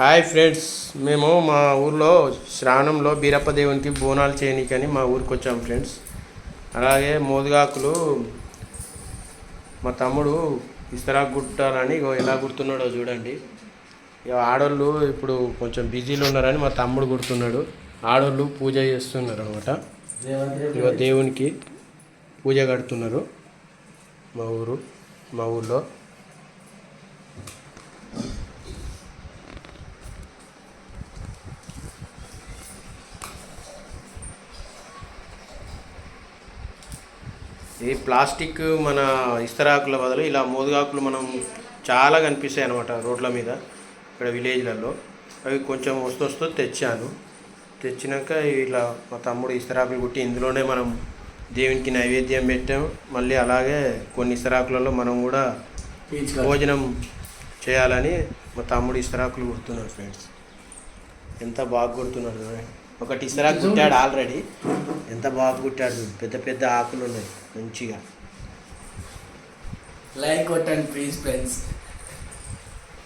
Hi friends మేము మా ఊర్లో శ్రావణంలో బీరప్ప దేవునికి బోనాలు చేయనీకని మా ఊరికి వచ్చాం ఫ్రెండ్స్. అలాగే మోదుగాకులు మా తమ్ముడు ఇస్తరా గుట్టాలని ఇగో ఎలా గుర్తున్నాడో చూడండి. ఇక ఆడోళ్ళు ఇప్పుడు కొంచెం బిజీలో ఉన్నారని మా తమ్ముడు గుర్తున్నాడు. ఆడోళ్ళు పూజ చేస్తున్నారు అనమాట ఇక దేవునికి పూజ కడుతున్నారు మా ఊరు మా ఊర్లో. ఈ ప్లాస్టిక్ మన ఇస్తరాకుల బదులు ఇలా మోదుగాకులు మనం చాలా కనిపిస్తాయి అనమాట రోడ్ల మీద ఇక్కడ విలేజ్లలో. అవి కొంచెం వస్తూ వస్తూ తెచ్చాను. తెచ్చినాక ఇలా మా తమ్ముడు ఇస్తరాకులు కుట్టి ఇందులోనే మనం దేవునికి నైవేద్యం పెట్టాం. మళ్ళీ అలాగే కొన్ని ఇస్తరాకులలో మనం కూడా భోజనం చేయాలని మా తమ్ముడు ఇస్తరాకులు కుడుతున్నాడు ఫ్రెండ్స్. ఎంత బాగా కుడుతున్నాడు. ఒకటి ఇస్తరాకు కుట్టాడు ఆల్రెడీ. ఎంత బాగా కుట్టాడు. పెద్ద పెద్ద ఆకులు ఉన్నాయి మంచిగా. లైక్ కొట్టండి ప్లీజ్ ఫ్రెండ్స్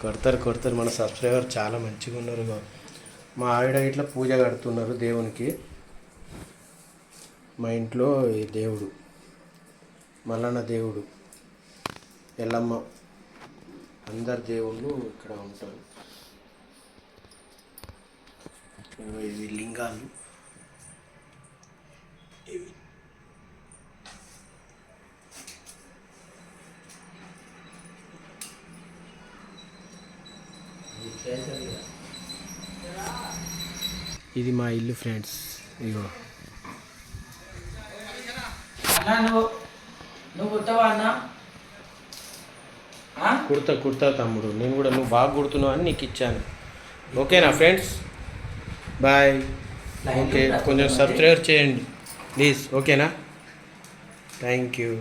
కొడతారు కొడతారు. మన సబ్స్క్రైబర్ చాలా మంచిగా ఉన్నారు. మా ఆవిడ ఇట్లా పూజ కడుతున్నారు దేవునికి. మా ఇంట్లో ఈ దేవుడు మల్లన్న దేవుడు ఎల్లమ్మ అందరు దేవుళ్ళు ఇక్కడ ఉంటారు. ఇవి లింగాలు ఇవి ఇది మా ఇల్లు ఫ్రెండ్స్. ఇగో. అన్న నువ్వు నువ్వు అన్న? కుర్తా కుర్తా తమ్ముడు. నేను కూడా నువ్వు బాగా కుడుతున్నావు అని నీకు ఇచ్చాను. ఓకేనా ఫ్రెండ్స్? బాయ్. ఓకే. కొంచెం సబ్స్క్రైబ్ చేయండి. ప్లీజ్ ఓకేనా? Thank you.